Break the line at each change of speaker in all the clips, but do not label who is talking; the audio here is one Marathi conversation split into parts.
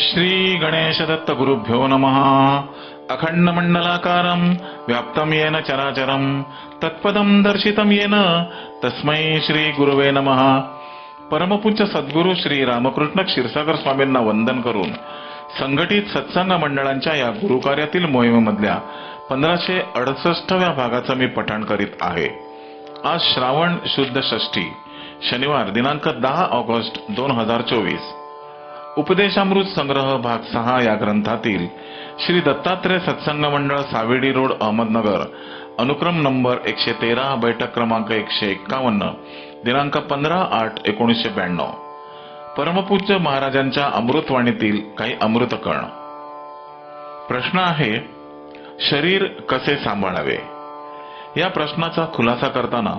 श्री गणेश दत्त गुरुभ्यो नमः। अखंड मंडलाकारं व्याप्तं येन चराचरं तत्पदं दर्शितं येन तस्मै श्री गुरुवे नमः। परमपूज्य सद्गुरू श्री रामकृष्ण क्षीरसागर स्वामींना वंदन करून संघटित सत्संग मंडळांच्या या गुरुकार्यातील मोहिमेमधल्या पंधराशे अडसष्टव्या भागाचं मी पठण करीत आहे. आज श्रावण शुद्ध षष्ठी शनिवार दिनांक दहा ऑगस्ट दोन हजार चोवीस. उपदेशामृत संग्रह भाग सहा या ग्रंथातील श्री दत्तात्रय सत्संग मंडळ सावेडी रोड अहमदनगर. अनुक्रम नंबर एकशे तेरा बैठक क्रमांक एकशे एक्कावन्न दिनांक पंधरा आठ एकोणीसशे ब्याण्णव. परमपूज्य महाराजांच्या अमृतवाणीतील काही अमृतकर्ण प्रश्न आहे शरीर कसे सांभाळावे? या प्रश्नाचा खुलासा करताना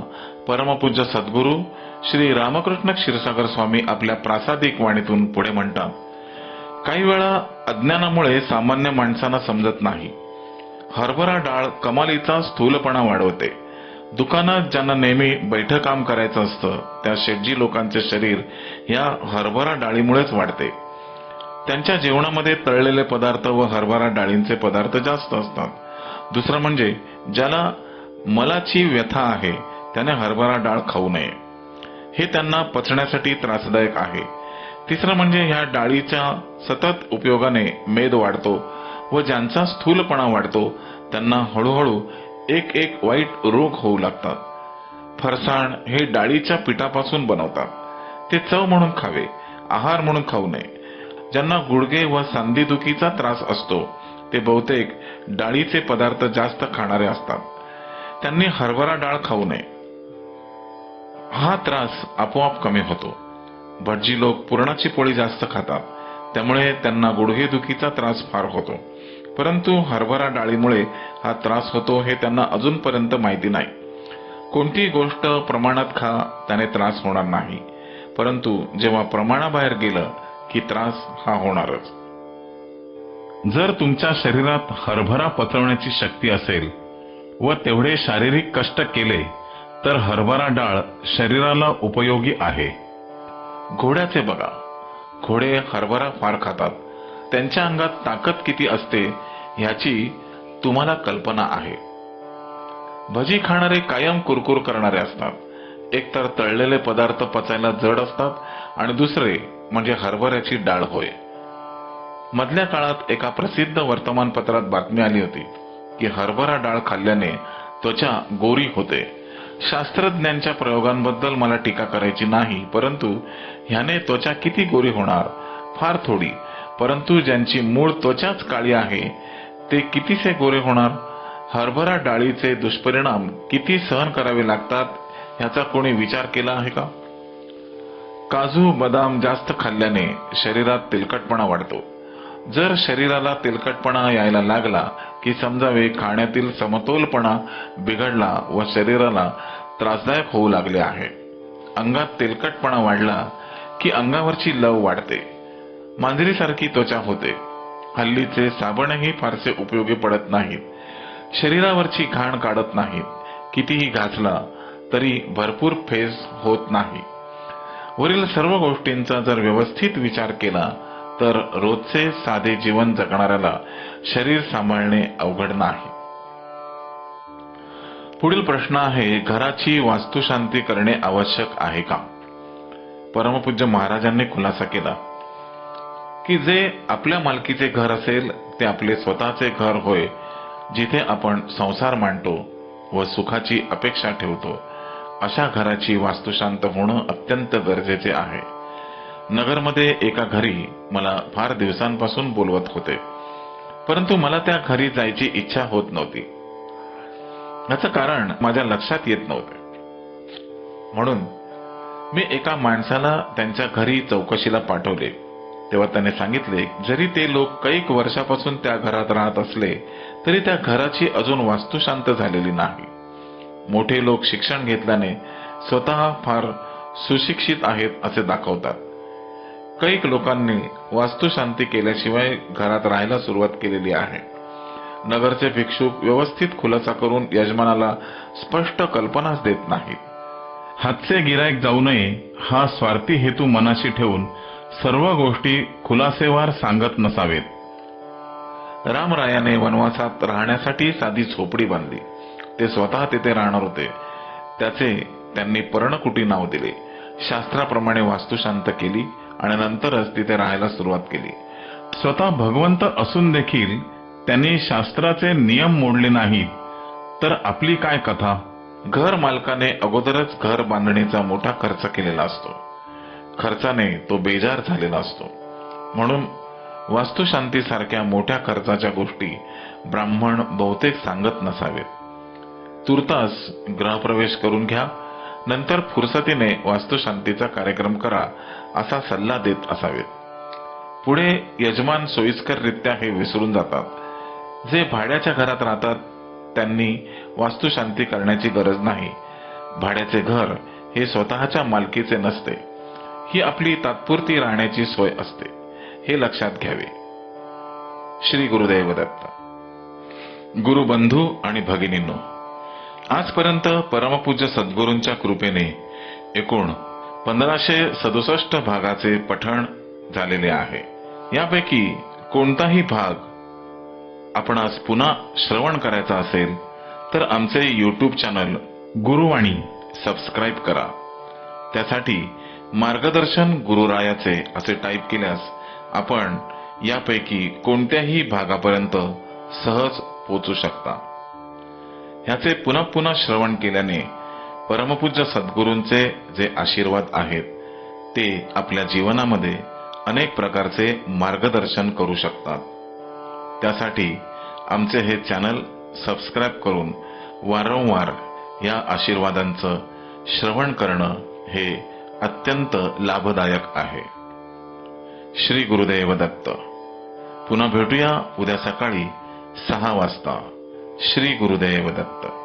परमपूज्य सद्गुरू श्री रामकृष्ण क्षीरसागर स्वामी आपल्या प्रासादिक वाणीतून पुढे म्हणतात काही वेळा अज्ञानामुळे सामान्य माणसांना समजत नाही. हरभरा डाळ कमालीचा स्थूलपणा वाढवते. दुकानात ज्यांना नेहमी बैठं काम करायचं असतं त्या शेटजी लोकांचे शरीर या हरभरा डाळीमुळेच वाढते. त्यांच्या जेवणामध्ये तळलेले पदार्थ व हरभरा डाळींचे पदार्थ जास्त असतात. दुसरं म्हणजे ज्याला मलाची व्यथा आहे त्याने हरभरा डाळ खाऊ नये. हे त्यांना पचण्यासाठी त्रासदायक आहे. तिसरं म्हणजे ह्या डाळीच्या सतत उपयोगाने मेद वाढतो व ज्यांचा स्थूलपणा वाढतो त्यांना हळूहळू एक एक वाईट रोग होऊ लागतात. फरसाण हे डाळीच्या पिठापासून बनवतात. ते चव म्हणून खावे आहार म्हणून खाऊ नये. ज्यांना गुडघे व सांधीदुखीचा त्रास असतो ते बहुतेक डाळीचे पदार्थ जास्त खाणारे असतात. त्यांनी हरभरा डाळ खाऊ नये. हा त्रास आपोआप कमी होतो. भटजी लोक पुरणाची पोळी जास्त खातात. त्यामुळे त्यांना गुडघेदुखीचा त्रास फार होतो. परंतु हरभरा डाळीमुळे हा त्रास होतो हे त्यांना अजूनपर्यंत माहिती नाही. कोणतीही गोष्ट प्रमाणात खा त्याने त्रास होणार नाही. परंतु जेव्हा प्रमाणाबाहेर गेलं की त्रास हा होणारच. जर तुमच्या शरीरात हरभरा पचवण्याची शक्ती असेल व तेवढे शारीरिक कष्ट केले तर हरभरा डाळ शरीराला उपयोगी आहे. घोड्याचे बघा. घोडे हरभरा फार खातात. त्यांच्या अंगात ताकद किती असते ह्याची तुम्हाला कल्पना आहे. भजी खाणारे कायम कुरकुर करणारे असतात. एकतर तळलेले पदार्थ पचायला जड असतात आणि दुसरे म्हणजे हरभऱ्याची डाळ होय. मधल्या काळात एका प्रसिद्ध वर्तमानपत्रात बातमी आली होती. की हरभरा डाळ खाल्ल्याने त्वचा गोरी होते. शास्त्रज्ञांच्या प्रयोगांबद्दल मला टीका करायची नाही परंतु ह्याने त्वचा किती गोरी होणार? फार थोडी. परंतु ज्यांची मूळ त्वचाच काळी आहे ते कितीसे गोरे होणार? हरभरा डाळीचे दुष्परिणाम किती सहन करावे लागतात? ह्याचा कोणी विचार केला आहे का? काजू बदाम जास्त खाल्ल्याने शरीरात तेलकटपणा वाढतो. जर शरीराला तेलकटपणा यायला लागला की समजावे खाण्यातील समतोलपणा बिघडला व शरीराला त्रासदायक होऊ लागले आहे. अंगात तेलकटपणा वाढला की अंगावरची लव वाढते. मांजरीसारखी त्वचा होते. हल्लीचे साबणही फारसे उपयोगी पडत नाहीत. शरीरावरची घाण काढत नाहीत. कितीही घासला तरी भरपूर फेस होत नाही. वरील सर्व गोष्टींचा जर व्यवस्थित विचार केला तर रोजचे साधे जीवन जगणाऱ्याला शरीर सांभाळणे अवघड नाही. पुढील प्रश्न आहे घराची वास्तुशांती करणे आवश्यक आहे का? परमपूज्य महाराजांनी खुलासा केला की जे आपल्या मालकीचे घर असेल ते आपले स्वतःचे घर होय जिथे आपण संसार मांडतो व सुखाची अपेक्षा ठेवतो अशा घराची वास्तुशांत होणं अत्यंत गरजेचे आहे. नगरमध्ये एका घरी मला फार दिवसांपासून बोलवत होते. परंतु मला त्या घरी जायची इच्छा होत नव्हती. याचं कारण माझ्या लक्षात येत नव्हते. म्हणून मी एका माणसाला त्यांच्या घरी चौकशीला पाठवले. तेव्हा त्याने सांगितले जरी ते लोक कैक वर्षापासून त्या घरात राहत असले तरी त्या घराची अजून वास्तुशांत झालेली नाही. मोठे लोक शिक्षण घेतल्याने स्वतः फार सुशिक्षित आहेत असे दाखवतात. कैक लोकांनी वास्तुशांती केल्याशिवाय घरात राहायला सुरुवात केलेली आहे. नगरचे भिक्षुक व्यवस्थित खुलासा करून यजमानाला स्पष्ट कल्पनाच देत नाहीत. हातचे गिरायक जाऊ नये हा स्वार्थी हेतू मनाशी ठेवून सर्व गोष्टी खुलासेवार सांगत नसावेत. रामरायाने वनवासात राहण्यासाठी साधी झोपडी बांधली. ते स्वतः तिथे राहणार होते. त्याचे त्यांनी पर्णकुटी नाव दिले. शास्त्राप्रमाणे वास्तुशांत केली. आणि नंतरच तिथे राहायला सुरुवात केली. स्वतः भगवंत असून देखील त्यांनी शास्त्राचे नियम मोडले नाहीत. तर आपली काय कथा? घर मालकाने अगोदरच घर बांधणीचा मोठा खर्च केलेला असतो. खर्चाने तो बेजार झालेला असतो. म्हणून वास्तुशांतीसारख्या मोठ्या खर्चाच्या गोष्टी ब्राह्मण बहुतेक सांगत नसावेत. तुर्तास गृहप्रवेश करून घ्या. नंतर फुरसतीने वास्तुशांतीचा कार्यक्रम करा असा सल्ला देत असावेत. पुढे यजमान सोयीस्कररित्या हे विसरून जातात. जे भाड्याच्या घरात राहतात त्यांनी वास्तुशांती करण्याची गरज नाही. भाड्याचे घर हे स्वतःच्या मालकीचे नसते. ही आपली तात्पुरती राहण्याची सोय असते हे लक्षात घ्यावे. श्री गुरुदेव दत्त गुरुबंधू आणि भगिनींनो आजपर्यंत परमपूज्य सद्गुरूंच्या कृपेने एकूण पंधराशे सदुसष्ट भागाचे पठण झालेले आहे. यापैकी कोणताही भाग आपणास पुन्हा श्रवण करायचा असेल तर आमचे यूट्यूब चॅनल गुरुवाणी सबस्क्राईब करा. त्यासाठी मार्गदर्शन गुरुरायाचे असे टाईप केल्यास आपण यापैकी कोणत्याही भागापर्यंत सहज पोचू शकता. ह्याचे पुन्हा पुन्हा श्रवण केल्याने परमपूज्य सद्गुरूंचे जे आशीर्वाद आहेत ते आपल्या जीवनामध्ये अनेक प्रकारचे मार्गदर्शन करू शकतात. त्यासाठी आमचे हे चॅनल सबस्क्राईब करून वारंवार या आशीर्वादांचं श्रवण करणं हे अत्यंत लाभदायक आहे. श्री गुरुदेव दत्त. पुन्हा भेटूया उद्या सकाळी सहा वाजता. श्री गुरुदेव दत्त